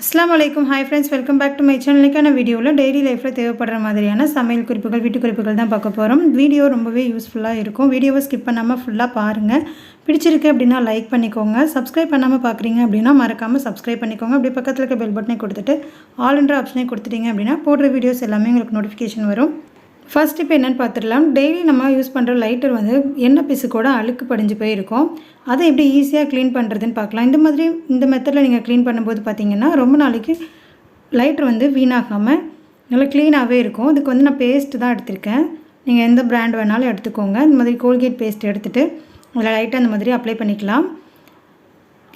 அஸ்லாம் வலைக்கும் hi friends welcome back to my சேனலுக்கான வீடியோவில் டெய்லி லைஃப்பில் தேவைப்படுற மாதிரியான சமையல் குறிப்புகள் வீட்டு குறிப்புகள் தான் பார்க்க போகிறோம் வீடியோ ரொம்பவே யூஸ்ஃபுல்லாக இருக்கும். வீடியோவை ஸ்கிப் பண்ணாமல் ஃபுல்லாக பாருங்கள் பிடிச்சிருக்கு அப்படின்னா லைக் பண்ணிக்கோங்க. சப்ஸ்கிரைப் பண்ணாமல் பார்க்குறீங்க அப்படின்னா மறக்காமல் சப்ஸ்கிரைப் பண்ணிக்கோங்க. அப்படி பக்கத்தில் இருக்க பெல் பட்டனை கொடுத்துட்டு ஆல் என்ற ஆப்ஷனே கொடுத்துட்டீங்க அப்படின்னா போடுற வீடியோஸ் எல்லாமே உங்களுக்கு நோட்டிஃபிகேஷன் வரும். ஃபர்ஸ்ட் இப்போ என்னென்னு பார்த்துடலாம் டெய்லி நம்ம யூஸ் பண்ணுற லைட்டர் வந்து எண்ணெய் பிசு கூட அழுக்கு படிஞ்சு போயிருக்கும். அதை எப்படி ஈஸியாக க்ளீன் பண்ணுறதுன்னு பார்க்கலாம் இந்த மாதிரி இந்த மெத்தடில் நீங்கள் க்ளீன் பண்ணும்போது பார்த்தீங்கன்னா ரொம்ப நாளைக்கு லைட்டர் வந்து வீணாகாமல் நல்லா க்ளீனாகவே இருக்கும். இதுக்கு வந்து நான் பேஸ்ட்டு தான் எடுத்திருக்கேன். நீங்கள் எந்த பிராண்ட் வேணாலும் எடுத்துக்கோங்க. இந்த மாதிரி கோல்கேட் பேஸ்ட் எடுத்துகிட்டு அதில் லைட்டாக அந்த மாதிரி அப்ளை பண்ணிக்கலாம்.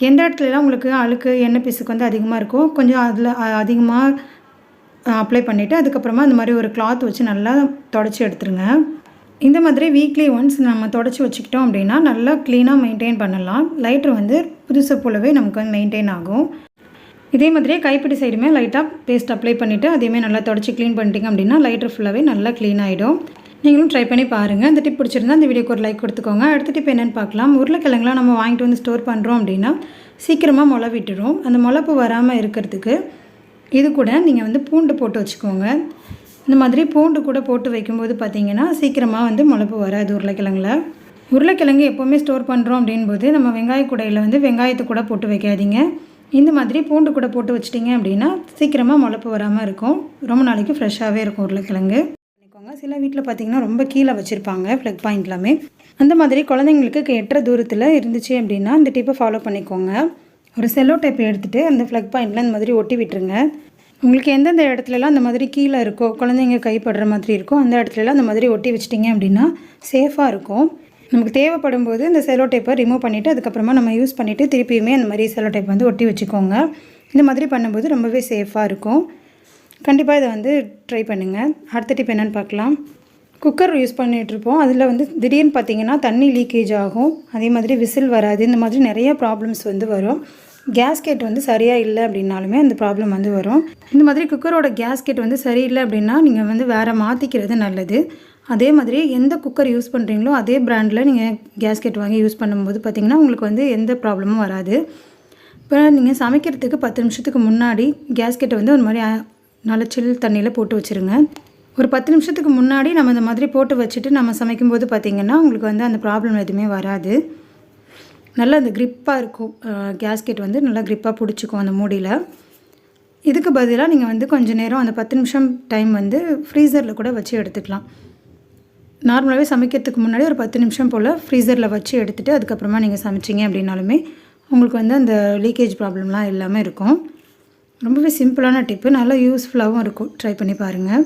எந்த இடத்துலலாம் உங்களுக்கு அழுக்கு எண்ணெய் பிசுக்கு வந்து அதிகமாக இருக்கும் கொஞ்சம் அதில் அதிகமாக அப்ளை பண்ணிவிட்டு அதுக்கப்புறமா இந்த மாதிரி ஒரு கிளாத் வச்சு நல்லா தொடச்சி எடுத்துருங்க. இந்த மாதிரி வீக்லி ஒன்ஸ் நம்ம தொடச்சி வச்சுக்கிட்டோம் அப்படின்னா நல்லா க்ளீனாக மெயின்டைன் பண்ணலாம். லைட்டர் வந்து புதுசு போலவே நமக்கு வந்து மெயின்டைன் ஆகும். இதே மாதிரியே கைப்பிடி சைடுமே லைட்டாக பேஸ்ட் அப்ளை பண்ணிவிட்டு அதையுமே நல்லா தொடச்சி க்ளீன் பண்ணிட்டீங்க அப்படின்னா லைட்டர் ஃபுல்லாகவே நல்லா க்ளீன் ஆகிடும் நீங்களும் ட்ரை பண்ணி பாருங்கள் இந்த டிப் பிடிச்சிருந்தா இந்த வீடியோக்கு ஒரு லைக் கொடுத்துக்கோங்க. அடுத்த டிப் என்னென்னு பார்க்கலாம். உருளைக்கிழங்குலாம் நம்ம வாங்கிட்டு வந்து ஸ்டோர் பண்ணுறோம் அப்படின்னா சீக்கிரமாக முளை விட்டுரும். அந்த முளைப்பு வராமல் இருக்கிறதுக்கு இது கூட நீங்கள் வந்து பூண்டு போட்டு வச்சுக்கோங்க. இந்த மாதிரி பூண்டு கூட போட்டு வைக்கும்போது பார்த்தீங்கன்னா சீக்கிரமாக வந்து முளைப்பு வராது உருளைக்கிழங்குல. உருளைக்கிழங்கு எப்போவுமே ஸ்டோர் பண்ணுறோம் அப்படின்போது நம்ம வெங்காய கூடையில் வந்து வெங்காயத்தை கூட போட்டு வைக்காதீங்க. இந்த மாதிரி பூண்டு கூட போட்டு வச்சிட்டிங்க அப்படின்னா சீக்கிரமாக முளைப்பு வராமல் இருக்கும். ரொம்ப நாளைக்கு ஃப்ரெஷ்ஷாகவே இருக்கும் உருளைக்கிழங்கு. பண்ணிக்கோங்க. சில வீட்டில் பார்த்தீங்கன்னா ரொம்ப கீழே வச்சுருப்பாங்க ஃப்ளக் பாயிண்ட்லாமே அந்த மாதிரி குழந்தைங்களுக்கு எட்டுற தூரத்தில் இருந்துச்சு அப்படின்னா இந்த டிப்பை ஃபாலோ பண்ணிக்கோங்க. ஒரு செல்லோ டைப் எடுத்துகிட்டு அந்த ஃப்ளக் பாயிண்டில் அந்த மாதிரி ஒட்டி விட்டுருங்க. உங்களுக்கு எந்தெந்த இடத்துலலாம் அந்த மாதிரி கீழே இருக்கோ குழந்தைங்க கைப்படுற மாதிரி இருக்கோ அந்த இடத்துலலாம் அந்த மாதிரி ஒட்டி வச்சிட்டிங்க அப்படின்னா சேஃபாக இருக்கும். நமக்கு தேவைப்படும் போது இந்த செல்லோ டைப்பை ரிமூவ் பண்ணிவிட்டு அதுக்கப்புறமா நம்ம யூஸ் பண்ணிவிட்டு திருப்பியுமே அந்த மாதிரி செல்லோ டைப் வந்து ஒட்டி வச்சுக்கோங்க. இந்த மாதிரி பண்ணும்போது ரொம்பவே சேஃபாக இருக்கும். கண்டிப்பாக இதை வந்து ட்ரை பண்ணுங்கள் அடுத்த டிப் என்னென்னு பார்க்கலாம். குக்கர் யூஸ் பண்ணிகிட்ருப்போம் அதில் வந்து திடீர்னு பார்த்தீங்கன்னா தண்ணி லீக்கேஜ் ஆகும். அதே மாதிரி விசில் வராது. இந்த மாதிரி நிறைய ப்ராப்ளம்ஸ் வந்து வரும். கேஸ்கெட் வந்து சரியாக இல்லை அப்படின்னாலுமே அந்த ப்ராப்ளம் வந்து வரும். இந்த மாதிரி குக்கரோட கேஸ்கெட் வந்து சரியில்லை அப்படின்னா நீங்கள் வந்து வேறு மாற்றிக்கிறது நல்லது. அதே மாதிரி எந்த குக்கர் யூஸ் பண்ணுறீங்களோ அதே ப்ராண்டில் நீங்கள் கேஸ்கெட் வாங்கி யூஸ் பண்ணும்போது பார்த்திங்கன்னா உங்களுக்கு வந்து எந்த ப்ராப்ளமும் வராது. இப்போ நீங்கள் சமைக்கிறதுக்கு பத்து நிமிஷத்துக்கு முன்னாடி கேஸ்கெட்டை வந்து ஒரு மாதிரி நல்ல சில் தண்ணியில் போட்டு வச்சுருங்க. ஒரு பத்து நிமிஷத்துக்கு முன்னாடி நம்ம இந்த மாதிரி போட்டு வச்சுட்டு நம்ம சமைக்கும்போது பார்த்திங்கன்னா உங்களுக்கு வந்து அந்த ப்ராப்ளம் எதுவுமே வராது. நல்லா அந்த க்ரிப்பாக இருக்கும். கேஸ்கெட் வந்து நல்லா க்ரிப்பாக பிடிச்சிக்கும் அந்த மூடியில். இதுக்கு பதிலாக நீங்கள் வந்து கொஞ்சம் நேரம் அந்த பத்து நிமிஷம் டைம் வந்து ஃப்ரீசரில் கூட வச்சு எடுத்துக்கலாம். நார்மலாகவே சமைக்கிறதுக்கு முன்னாடி ஒரு பத்து நிமிஷம் போல் ஃப்ரீசரில் வச்சு எடுத்துகிட்டு அதுக்கப்புறமா நீங்கள் சமைச்சிங்க அப்படின்னாலுமே உங்களுக்கு வந்து அந்த லீக்கேஜ் ப்ராப்ளம்லாம் இல்லாமல் இருக்கும். ரொம்பவே சிம்பிளான டிப்பு நல்லா யூஸ்ஃபுல்லாகவும் இருக்கும். ட்ரை பண்ணி பாருங்கள்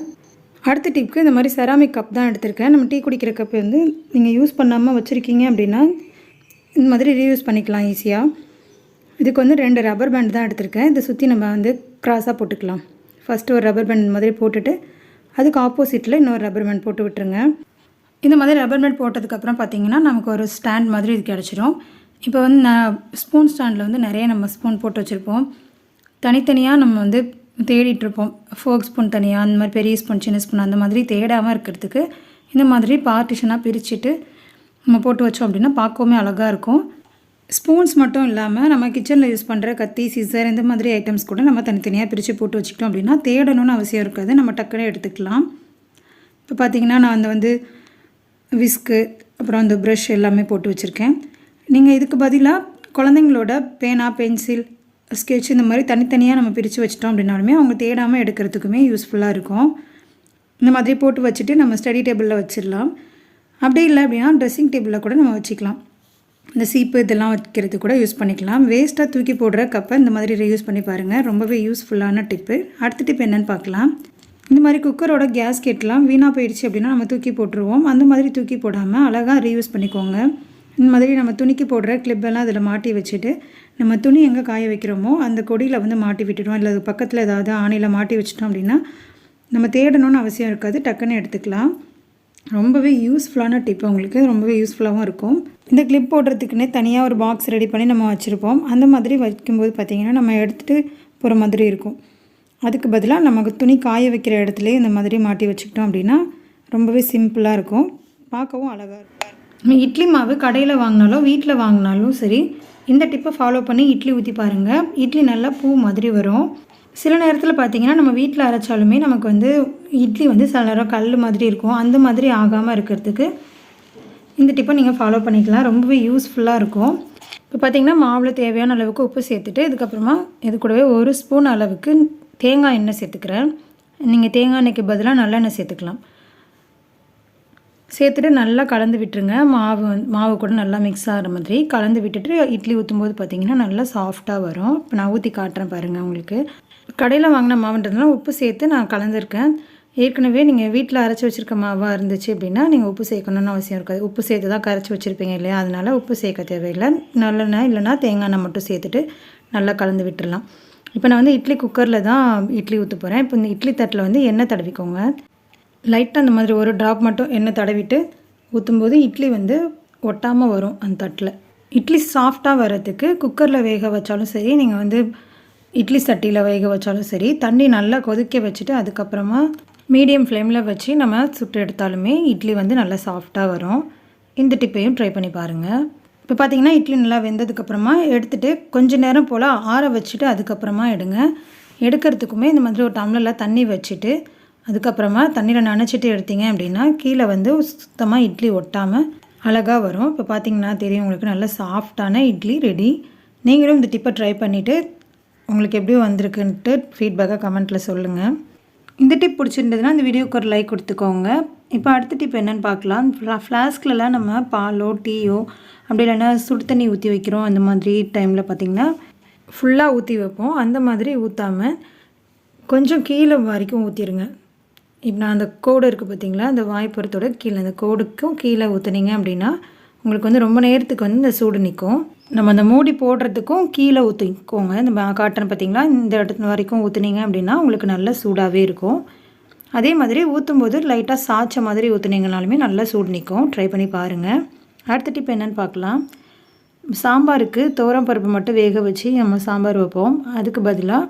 அடுத்த டிப்க்கு இந்த மாதிரி செராமிக் கப் தான் எடுத்திருக்கேன். நம்ம டீ குடிக்கிற கப் வந்து நீங்கள் யூஸ் பண்ணாமல் வச்சுருக்கீங்க அப்படின்னா இந்த மாதிரி ரீயூஸ் பண்ணிக்கலாம் ஈஸியாக இதுக்கு வந்து ரெண்டு ரப்பர் பேண்ட் தான் எடுத்திருக்கேன். இதை சுற்றி நம்ம வந்து க்ராஸாக போட்டுக்கலாம். ஃபஸ்ட்டு ஒரு ரப்பர் பேண்ட் மாதிரி போட்டுட்டு அதுக்கு ஆப்போசிட்டில் இன்னொரு ரப்பர் பேண்ட் போட்டு விட்டுருங்க. இந்த மாதிரி ரப்பர் பேண்ட் போட்டதுக்கப்புறம் பார்த்தீங்கன்னா நமக்கு ஒரு ஸ்டாண்ட் மாதிரி இது கிடச்சிரும். இப்போ வந்து நான் ஸ்பூன் ஸ்டாண்டில் வந்து நிறைய நம்ம ஸ்பூன் போட்டு வச்சுருப்போம். தனித்தனியாக நம்ம வந்து தேடிட்டுருப்போம். ஃபோக் ஸ்பூன் தனியாக அந்த மாதிரி பெரிய ஸ்பூன் சின்ன ஸ்பூன் அந்த மாதிரி தேடாமல் இருக்கிறதுக்கு இந்த மாதிரி பார்ட்டிஷனாக பிரிச்சுட்டு நம்ம போட்டு வச்சோம் அப்படின்னா பார்க்கவுமே அழகாக இருக்கும். ஸ்பூன்ஸ் மட்டும் இல்லாமல் நம்ம கிச்சனில் யூஸ் பண்ணுற கத்தி சிசர் இந்த மாதிரி ஐட்டம்ஸ் கூட நம்ம தனித்தனியாக பிரித்து போட்டு வச்சுக்கிட்டோம் அப்படின்னா தேடணும்னு அவசியம் இருக்காது. நம்ம டக்குனே எடுத்துக்கலாம். இப்போ பார்த்திங்கன்னா நான் அந்த வந்து விஸ்க்கு அப்புறம் அந்த ப்ரஷ் எல்லாமே போட்டு வச்சுருக்கேன். நீங்கள் இதுக்கு பதிலாக குழந்தைங்களோட பேனா பென்சில் ஸ்கெட்ச் இந்த மாதிரி தனித்தனியாக நம்ம பிரித்து வச்சிட்டோம் அப்படின்னாலுமே அவங்க தேடாமல் எடுக்கிறதுக்குமே யூஸ்ஃபுல்லாக இருக்கும். இந்த மாதிரி போட்டு வச்சுட்டு நம்ம ஸ்டடி டேபிளில் வச்சிடலாம். அப்படி இல்லை அப்படின்னா ட்ரெஸ்ஸிங் டேபிளில் கூட நம்ம வச்சுக்கலாம். இந்த சீப்பு இதெல்லாம் வைக்கிறது கூட யூஸ் பண்ணிக்கலாம். வேஸ்ட்டாக தூக்கி போடுற கப்பை இந்த மாதிரி ரீயூஸ் பண்ணி பாருங்கள் ரொம்பவே யூஸ்ஃபுல்லான டிப்பு அடுத்த டிப் என்னென்னு பார்க்கலாம். இந்த மாதிரி குக்கரோட கேஸ் கேட்லாம் வீணாக போயிடுச்சு அப்படின்னா நம்ம தூக்கி போட்டுருவோம். அந்த மாதிரி தூக்கி போடாமல் அழகாக ரீயூஸ் பண்ணிக்கோங்க. இந்த மாதிரி நம்ம துணிக்கு போடுற கிளிப்பெல்லாம் அதில் மாட்டி வச்சுட்டு நம்ம துணி எங்கே காய வைக்கிறோமோ அந்த கொடியில் வந்து மாட்டி விட்டுடும் இல்லை அது பக்கத்தில் ஏதாவது ஆணையில் மாட்டி வச்சிட்டோம் அப்படின்னா நம்ம தேடணும்னு அவசியம் இருக்காது. டக்குன்னு எடுத்துக்கலாம். ரொம்பவே யூஸ்ஃபுல்லான டிப் உங்களுக்கு. ரொம்பவே யூஸ்ஃபுல்லாகவும் இருக்கும். இந்த கிளிப் போடுறதுக்குன்னே தனியாக ஒரு பாக்ஸ் ரெடி பண்ணி நம்ம வச்சுருப்போம். அந்த மாதிரி வைக்கும்போது பார்த்திங்கன்னா நம்ம எடுத்துகிட்டு போகிற மாதிரி இருக்கும். அதுக்கு பதிலாக நமக்கு துணி காய வைக்கிற இடத்துலையே இந்த மாதிரி மாட்டி வச்சுக்கிட்டோம் அப்படின்னா ரொம்பவே சிம்பிளாக இருக்கும். பார்க்கவும் அழகாக இருக்கும். இட்லி மாவு கடையில் வாங்கினாலும் வீட்டில் வாங்கினாலும் சரி இந்த டிப்பை ஃபாலோ பண்ணி இட்லி ஊற்றி பாருங்கள் இட்லி நல்லா பூ மாதிரி வரும். சில நேரத்தில் பார்த்தீங்கன்னா நம்ம வீட்டில் அரைச்சாலுமே நமக்கு வந்து இட்லி வந்து சில நேரம் கல் மாதிரி இருக்கும். அந்த மாதிரி ஆகாமல் இருக்கிறதுக்கு இந்த டிப்பை நீங்கள் ஃபாலோ பண்ணிக்கலாம். ரொம்பவே யூஸ்ஃபுல்லாக இருக்கும். இப்போ பார்த்தீங்கன்னா மாவில் தேவையான அளவுக்கு உப்பு சேர்த்துட்டு இதுக்கப்புறமா இது கூடவே ஒரு ஸ்பூன் அளவுக்கு தேங்காய் எண்ணெய் சேர்த்துக்கிறேன். நீங்கள் தேங்காய் எண்ணெய்க்கு பதிலாக நல்லெண்ணெய் சேர்த்துக்கலாம். சேர்த்துட்டு நல்லா கலந்து விட்டுருங்க. மாவு மாவு கூட நல்லா மிக்ஸ் ஆகிற மாதிரி. கலந்து விட்டுட்டு இட்லி ஊற்றும் போது பார்த்திங்கன்னா நல்லா சாஃப்டாக வரும். இப்போ நான் ஊற்றி காட்டுறேன் பாருங்கள் உங்களுக்கு. கடையில் வாங்கின மாவுன்றதுனால உப்பு சேர்த்து நான் கலந்துருக்கேன். ஏற்கனவே நீங்கள் வீட்டில் அரைச்சி வச்சுருக்க மாவாக இருந்துச்சு அப்படின்னா நீங்கள் உப்பு சேர்க்கணும்னு அவசியம் இருக்காது. உப்பு சேர்த்து தான் கரைச்சி வச்சுருப்பீங்க இல்லையா? அதனால் உப்பு சேர்க்க தேவையில்லை. நல்லெண்ணெய் இல்லைன்னா தேங்காய் எண்ணெய் மட்டும் சேர்த்துட்டு நல்லா கலந்து விட்டுடலாம் இப்போ நான் வந்து இட்லி குக்கரில் தான் இட்லி ஊற்ற போகிறேன் இப்போ இந்த இட்லி தட்டில் வந்து எண்ணெய் தடவிக்கோங்க. லைட்டாக அந்த மாதிரி ஒரு ட்ராப் மட்டும் எண்ணெய் தடவிட்டு ஊற்றும்போது இட்லி வந்து ஒட்டாமல் வரும் அந்த தட்டில். இட்லி சாஃப்டாக வர்றதுக்கு குக்கரில் வேக வச்சாலும் சரி நீங்கள் வந்து இட்லி சட்டியில் வேக வச்சாலும் சரி தண்ணி நல்லா கொதிக்க வச்சுட்டு அதுக்கப்புறமா மீடியம் ஃப்ளேமில் வச்சு நம்ம சுட்டு எடுத்தாலுமே இட்லி வந்து நல்லா சாஃப்டாக வரும். இந்த டிப்பையும் ட்ரை பண்ணி பாருங்கள் இப்போ பார்த்தீங்கன்னா இட்லி நல்லா வெந்ததுக்கப்புறமா எடுத்துகிட்டு கொஞ்ச நேரம் போல் ஆற வச்சுட்டு அதுக்கப்புறமா எடுங்க. எடுக்கிறதுக்குமே இந்த மாதிரி ஒரு டம்ளரில் தண்ணி வச்சுட்டு அதுக்கப்புறமா தண்ணியில் நனைச்சிட்டு எடுத்தீங்க அப்படின்னா கீழே வந்து சுத்தமாக இட்லி ஒட்டாமல் அழகாக வரும். இப்போ பார்த்தீங்கன்னா தெரியும் உங்களுக்கு நல்ல சாஃப்டான இட்லி ரெடி நீங்களும் இந்த டிப்பை ட்ரை பண்ணிவிட்டு உங்களுக்கு எப்படி வந்திருக்குன்ட்டு ஃபீட்பேக்காக கமெண்ட்டில் சொல்லுங்கள் இந்த டிப் பிடிச்சிருந்ததுன்னா இந்த வீடியோக்கு ஒரு லைக் கொடுத்துக்கோங்க. இப்போ அடுத்த டிப் என்னென்னு பார்க்கலாம். ஃப்ளாஸ்க்லலாம் நம்ம பாலோ டீயோ அப்படி இல்லைன்னா சுடு தண்ணி ஊற்றி வைக்கிறோம். அந்த மாதிரி டைமில் பார்த்திங்கன்னா ஃபுல்லாக ஊற்றி வைப்போம். அந்த மாதிரி ஊற்றாமல் கொஞ்சம் கீழே வரைக்கும் ஊற்றிடுங்க இப்போ நான் அந்த கோடு இருக்குது பார்த்தீங்களா அந்த வாய்ப்புறத்தோட கீழே அந்த கோடுக்கும் கீழே ஊற்றுனீங்க அப்படின்னா உங்களுக்கு வந்து ரொம்ப நேரத்துக்கு வந்து இந்த சூடு நிற்கும் நம்ம அந்த மூடி போடுறதுக்கும் கீழே ஊற்றிக்கோங்க இந்த காட்டன் பார்த்தீங்களா இந்த இடத்து வரைக்கும் ஊற்றுனீங்க அப்படின்னா உங்களுக்கு நல்ல சூடாகவே இருக்கும். அதே மாதிரி ஊற்றும் போது லைட்டாக சாய்ச்ச மாதிரி ஊற்றுனீங்கனாலுமே நல்லா சூடு நிற்கும் ட்ரை பண்ணி பாருங்கள் அடுத்த டிப் என்னென்னு பார்க்கலாம். சாம்பாருக்கு துவரம் பருப்பு மட்டும் வேக வச்சு நம்ம சாம்பார் வைப்போம். அதுக்கு பதிலாக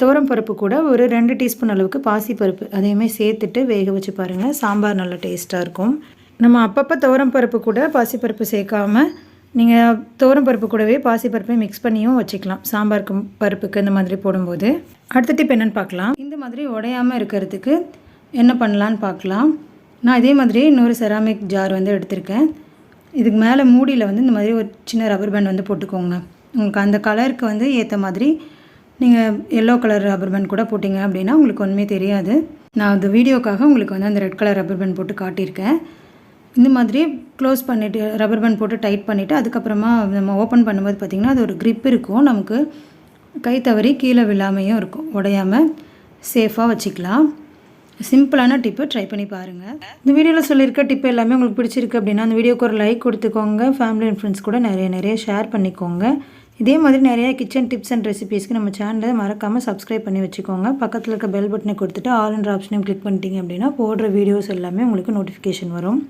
துவரம் பருப்பு கூட ஒரு ரெண்டு டீஸ்பூன் அளவுக்கு பாசிப்பருப்பு அதையுமே சேர்த்துட்டு வேக வச்சு பாருங்கள் சாம்பார் நல்லா டேஸ்ட்டாக இருக்கும். நம்ம அப்பப்போ துவரம் பருப்பு கூட பாசிப்பருப்பு சேர்க்காமல் நீங்கள் துவரம் பருப்பு கூடவே பாசிப்பருப்பை மிக்ஸ் பண்ணியும் வச்சுக்கலாம். சாம்பாருக்கு பருப்புக்கு இந்த மாதிரி போடும்போது. அடுத்த டிப் என்னென்னு பார்க்கலாம். இந்த மாதிரி உடையாமல் இருக்கிறதுக்கு என்ன பண்ணலான்னு பார்க்கலாம். நான் இதே மாதிரி இன்னொரு செராமிக் ஜார் வந்து எடுத்திருக்கேன். இதுக்கு மேலே மூடியில் வந்து இந்த மாதிரி ஒரு சின்ன ரப்பர் பேண்ட் வந்து போட்டுக்கோங்க. உங்களுக்கு அந்த கலருக்கு வந்து ஏற்ற மாதிரி நீங்கள் எல்லோ கலர் ரப்பர் பேண்ட் கூட போட்டிங்க அப்படின்னா உங்களுக்கு ஒன்றுமே தெரியாது. நான் அந்த வீடியோக்காக உங்களுக்கு வந்து அந்த ரெட் கலர் ரப்பர் பேண்ட் போட்டு காட்டியிருக்கேன். இந்த மாதிரி க்ளோஸ் பண்ணிவிட்டு ரப்பர் பேண்ட் போட்டு டைட் பண்ணிவிட்டு அதுக்கப்புறமா நம்ம ஓப்பன் பண்ணும்போது பார்த்திங்கன்னா அது ஒரு க்ரிப் இருக்கும். நமக்கு கை தவறி கீழே விழாமையும் இருக்கும். உடையாமல் சேஃபாக வச்சுக்கலாம். சிம்பிளான டிப்பு ட்ரை பண்ணி பாருங்கள் இந்த வீடியோவில் சொல்லியிருக்க டிப் எல்லாமே உங்களுக்கு பிடிச்சிருக்கு அப்படின்னா அந்த வீடியோக்கு ஒரு லைக் கொடுத்துக்கோங்க. ஃபேமிலி அண்ட் ஃப்ரெண்ட்ஸ் கூட நிறைய நிறைய ஷேர் பண்ணிக்கோங்க. இதே மாதிரி நிறைய கிச்சன் டிப்ஸ் அண்ட் ரெசிபீஸ்க்கு நம்ம சேனலை மறக்காமல் சப்ஸ்கிரைப் பண்ணி வச்சுக்கோங்க. பக்கத்தில் இருக்க பெல் பட்டனை கொடுத்துட்டு ஆல் என்ற ஆப்ஷனையும் கிளிக் பண்ணிட்டீங்க அப்படின்னா போடுற வீடியோஸ் எல்லாமே உங்களுக்கு நோட்டிஃபிகேஷன் வரும்.